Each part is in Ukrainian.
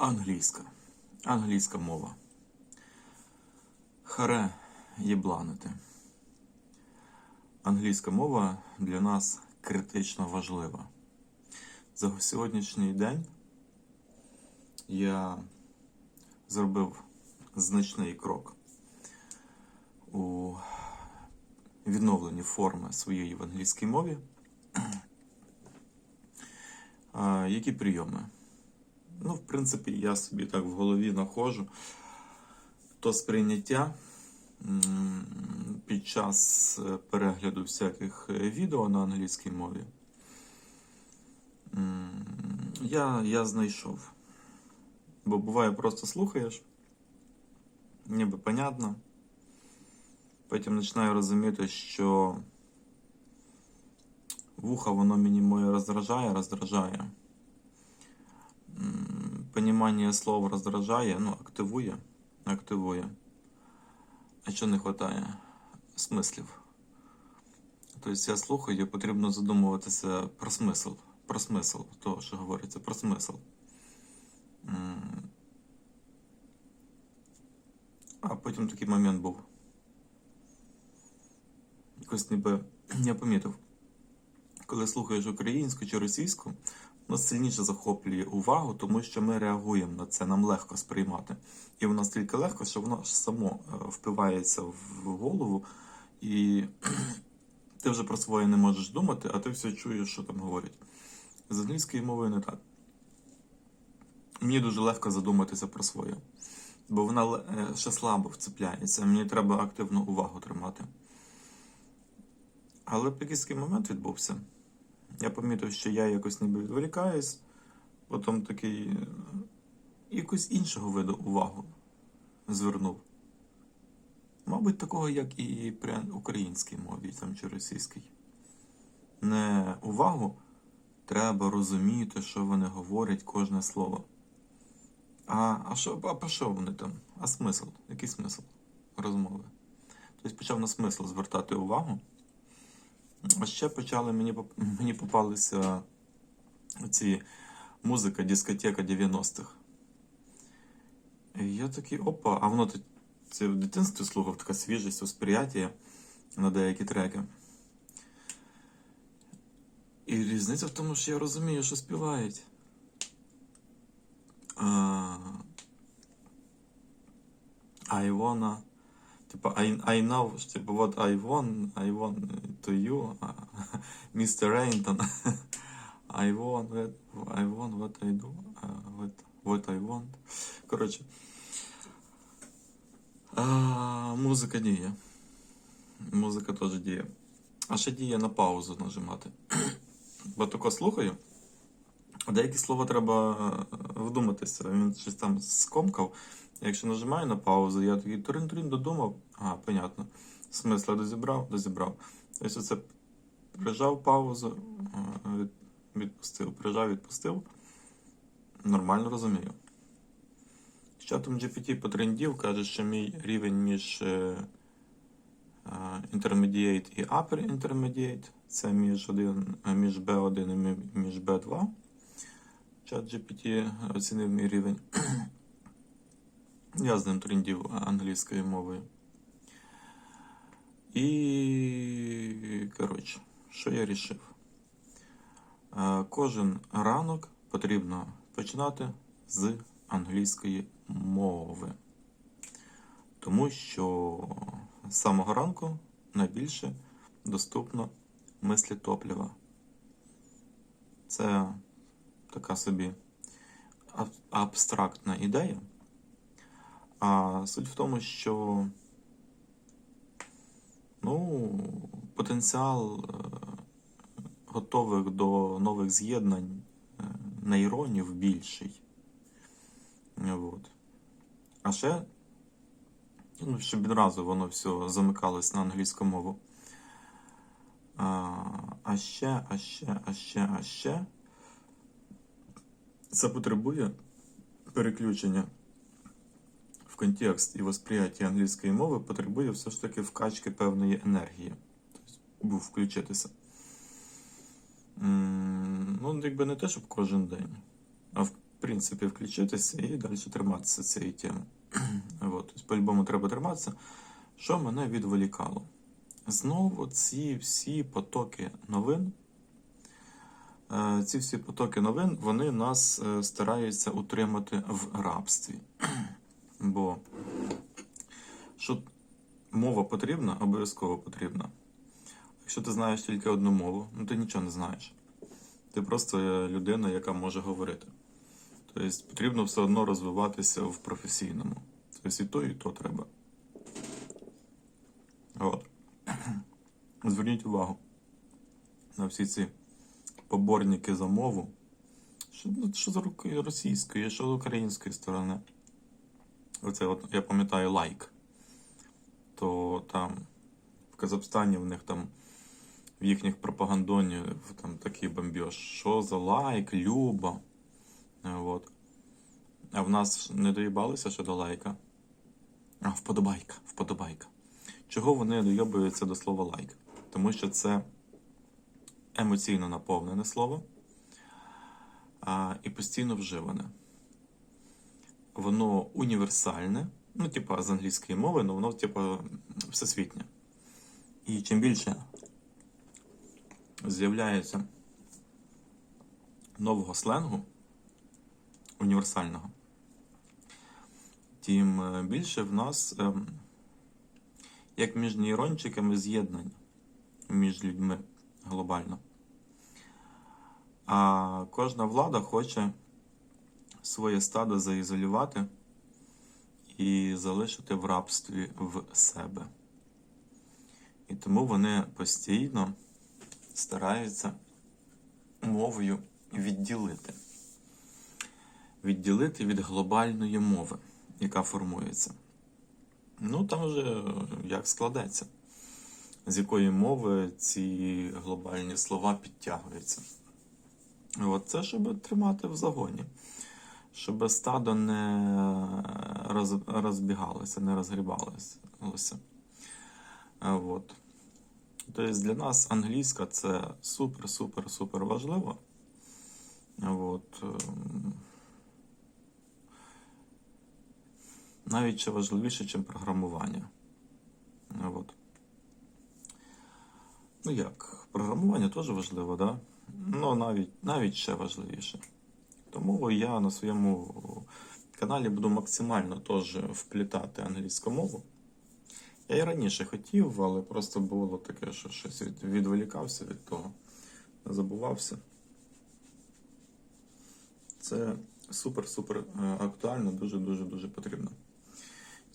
Англійська. Англійська мова. Харе єбланити. Англійська мова для нас критично важлива. За сьогоднішній день я зробив значний крок у відновленні форми своєї в англійській мові. Які прийоми? Ну, в принципі, я собі так в голові знаходжу то сприйняття під час е, перегляду всяких е, відео на англійській мові. Я, я знайшов. Бо буває, просто слухаєш, ніби понятно. Потім починаю розуміти, що вуха воно мені моє роздражає, роздражає. М, Понімання слов роздражає, ну, активує, активує. А що не вистачає? Смислів. Тобто я слухаю, потрібно задумуватися про смисл. Про смисл того, що говориться, про смисл. А потім такий момент був. Якось ніби я помітив. Коли слухаєш українську чи російську, воно сильніше захоплює увагу, тому що ми реагуємо на це, нам легко сприймати. І воно настільки легко, що воно само е, впивається в голову, і ти вже про своє не можеш думати, а ти все чуєш, що там говорять. З англійською мовою не так. Мені дуже легко задуматися про своє, бо вона е, ще слабо вцепляється, мені треба активну увагу тримати. Але якийсь такий момент відбувся. Я помітив, що я якось ніби відволікаюсь, потім такий е, якось іншого виду увагу звернув. Мабуть, такого, як і при українській мові там, чи російській. Не увагу треба розуміти, що вони говорять, кожне слово. А, а, що, а про що вони там? А смисл? Який смисл розмови? Тобто почав на смисл звертати увагу. А ще почали мені, мені попалися ці музика, дискотека 90-х. І я такий, опа, а воно тут це в дитинстві слухав така свіжість, восприяття на деякі треки. І різниця в тому, що я розумію, що співають. А, wanna. Типа, I, I know, що, типу, what I want, I want to you, Mr. Rainton. I want, I want what I do, what, what I want. Коротше. А, музика діє. Музика теж діє. А ще діє на паузу нажимати. Бо тако слухаю. Деякі слова треба е, вдуматися. Він щось там скомкав. Якщо нажимаю на паузу, я такий турин-турин додумав. А, понятно. Смисла дозібрав, дозібрав. Тобто це прижав паузу, відпустив, прижав, відпустив. Нормально розумію. З чатом GPT потрендів, каже, що мій рівень між е, Intermediate і Upper Intermediate. Це між, один, е, між B1 і між B2. Чат GPT оцінив мій рівень. Я з ним трендів англійською мовою. І, коротше, що я рішив? Е, Кожен ранок потрібно починати з англійської мови. Тому що з самого ранку найбільше доступно мислі топлива. Це така собі абстрактна ідея. А суть в тому, що ну, потенціал е, готових до нових з'єднань е, нейронів більший. От. А ще, ну, щоб відразу воно все замикалось на англійську мову. А, ще, а ще, а ще, а ще. Це потребує переключення контекст і восприяття англійської мови, потребує все ж таки вкачки певної енергії. Тобто, включитися. Ну, якби не те, щоб кожен день. А в принципі, включитися і далі триматися цієї теми. От, тобто, по-любому треба триматися. Що мене відволікало? Знову ці всі потоки новин. Е, Ці всі потоки новин вони нас е, стараються утримати в рабстві. Бо що мова потрібна, обов'язково потрібна. Якщо ти знаєш тільки одну мову, ну ти нічого не знаєш. Ти просто людина, яка може говорити. Тобто потрібно все одно розвиватися в професійному. Тобто і то, і то треба. От. Зверніть увагу на всі ці поборники за мову. Що, ну, що руки російської, що з української сторони. Оце от, я пам'ятаю лайк. То там в Казахстані в них там в їхніх пропагандоні там такий бомбеж. Що за лайк, Люба. Е, От. А в нас не доїбалися ще до лайка. А, вподобайка, вподобайка. Чого вони дойобуються до слова лайк? Тому що це емоційно наповнене слово а, і постійно вживане. Воно універсальне, ну, типа з англійської мови, але воно, типа, всесвітнє. І чим більше з'являється нового сленгу універсального, тим е, більше в нас, ем, як між нейрончиками, з'єднань між людьми глобально. А кожна влада хоче своє стадо заізолювати і залишити в рабстві в себе. І тому вони постійно стараються мовою відділити. Відділити від глобальної мови, яка формується. Ну, там вже як складеться, з якої мови ці глобальні слова підтягуються. От це, щоб тримати в загоні, щоб стадо не роз, розбігалося, не розгрібалося. От. Тобто для нас англійська це супер-супер-супер важливо. От. ем, Навіть ще важливіше, ніж програмування. От. Ну як, програмування теж важливо, да? Ну, навіть, навіть ще важливіше. Тому я на своєму каналі буду максимально теж вплітати англійську мову. Я і раніше хотів, але просто було таке, що щось відволікався від того, не забувався. Це супер-супер е, актуально, дуже-дуже дуже потрібно.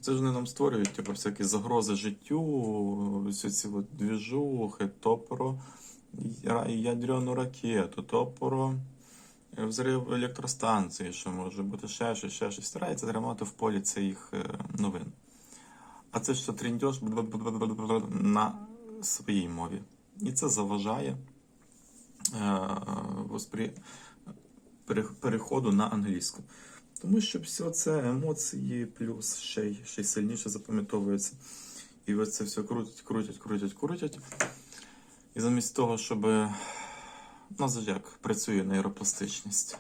Це ж вони нам створюють типу, всякі загрози життю, всі ці от двіжухи, то про я- ядерну ракету, то про е, взрив електростанції, що може бути ще щось, ще щось. Старається тримати в полі цих е, новин. А це що тріндьош на своїй мові. І це заважає е, воспри... переходу на англійську. Тому що все це емоції, плюс ще й, ще й сильніше запам'ятовується. І ось це все крутять, крутять, крутять, крутять. І замість того, щоб. Ну, як працює нейропластичність.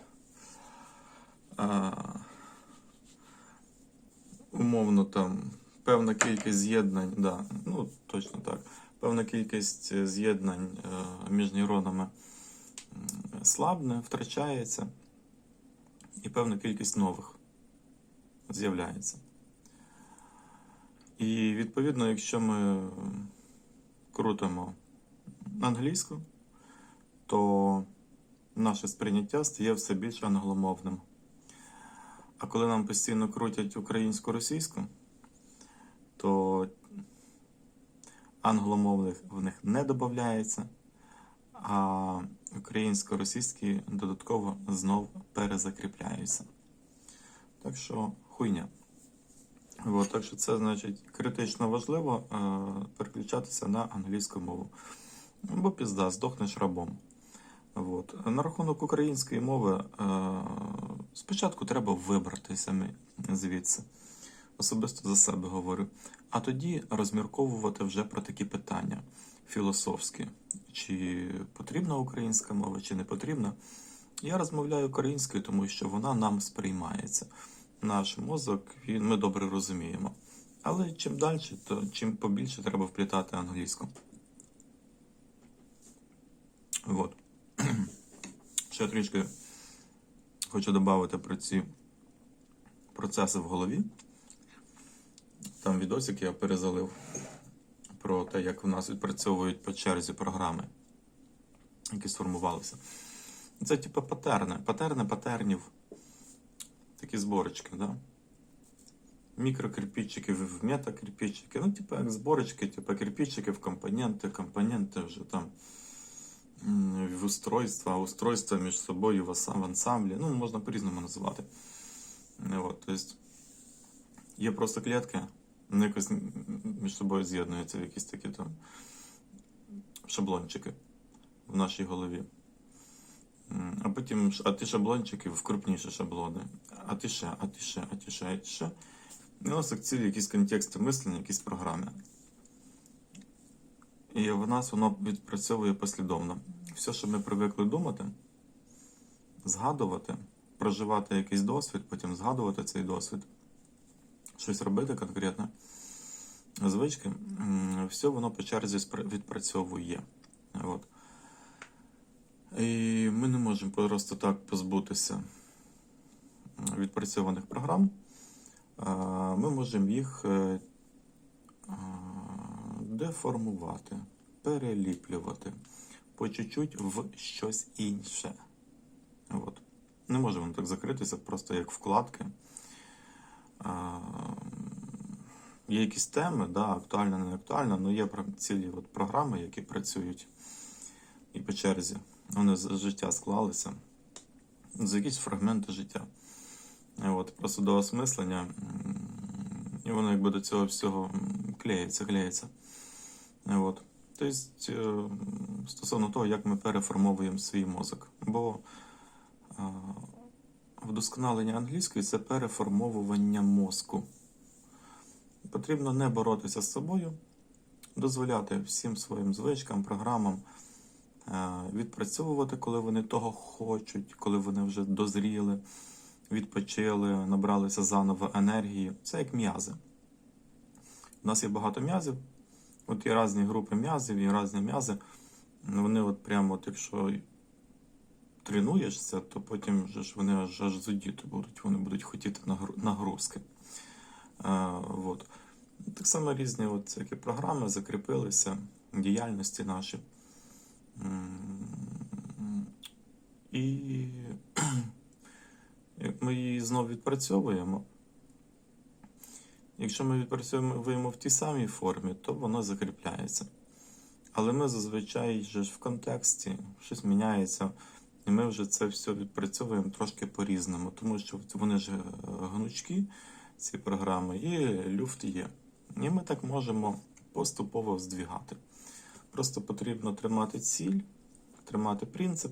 Умовно там певна кількість з'єднань, да, ну точно так. Певна кількість е, з'єднань е, між нейронами слабне, втрачається, і певна кількість нових з'являється. І відповідно, якщо ми крутимо англійську, то наше сприйняття стає все більш англомовним. А коли нам постійно крутять українсько-російську, то англомовних в них не додається, а українсько-російські додатково знов перезакріпляються. Так що хуйня. От, так що це значить критично важливо е, переключатися на англійську мову. Бо пізда, здохнеш рабом. От. На рахунок української мови е, спочатку треба вибрати самі звідси. Особисто за себе говорю. А тоді розмірковувати вже про такі питання філософські. Чи потрібна українська мова, чи не потрібна. Я розмовляю українською, тому що вона нам сприймається. Наш мозок, він, ми добре розуміємо. Але чим далі, то чим побільше треба вплітати англійську. От. Ще трішки хочу додати про ці процеси в голові. Там відосик я перезалив про те, як в нас відпрацьовують по черзі програми, які сформувалися. Це типу патерни. Патерни патернів. Такі зборочки, да? В в. Ну, типу, як зборочки, типу кирпичики в компоненти, компоненти вже там в устройства, устройства між собою в ансамблі. Ну, можна по-різному називати. От, тобто, є просто клітки, вони якось м- м- між собою з'єднуються в якісь такі там шаблончики в нашій голові. А потім а ті шаблончики в крупніші шаблони. А ти ще, а ти ще, а ти ще, а ти ще. І у нас цілі якісь контексти мислення, якісь програми. І в нас воно відпрацьовує послідовно. Все, що ми привикли думати, згадувати, проживати якийсь досвід, потім згадувати цей досвід, щось робити конкретне, звички, все воно по черзі відпрацьовує. От. І ми не можемо просто так позбутися відпрацьованих програм. Ми можемо їх е, деформувати, переліплювати по чуть-чуть в щось інше. От. Не може воно так закритися, просто як вкладки. А, Є якісь теми, да, актуальна, не актуальна, але є цілі от програми, які працюють і по черзі. Вони з життя склалися. За якісь фрагменти життя. От, просто до осмислення. І воно якби до цього всього клеїться, клеїться. От. Тобто, е, стосовно того, як ми переформовуємо свій мозок. Бо вдосконалення англійської це переформовування мозку. Потрібно не боротися з собою, дозволяти всім своїм звичкам, програмам е, відпрацьовувати, коли вони того хочуть, коли вони вже дозріли, відпочили, набралися заново енергії. Це як м'язи. У нас є багато м'язів, от є різні групи м'язів, є різні м'язи. Вони от прямо, от якщо тренуєшся, то потім вже ж вони аж, аж зудіти будуть, вони будуть хотіти нагрузки. Е, от. Так само різні от всякі програми закріпилися, діяльності наші. І ми її знову відпрацьовуємо. Якщо ми відпрацьовуємо в тій самій формі, то воно закріпляється. Але ми зазвичай же ж в контексті щось міняється, і ми вже це все відпрацьовуємо трошки по-різному, тому що вони ж е, гнучкі, ці програми, і люфт є. І ми так можемо поступово здвігати. Просто потрібно тримати ціль, тримати принцип,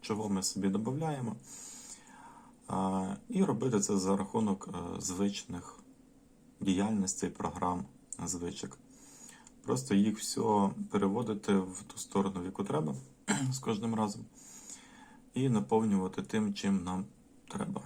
чого ми собі додаємо, і робити це за рахунок е, звичних діяльностей, програм, звичок. Просто їх все переводити в ту сторону, в яку треба з кожним разом, і наповнювати тим, чим нам треба.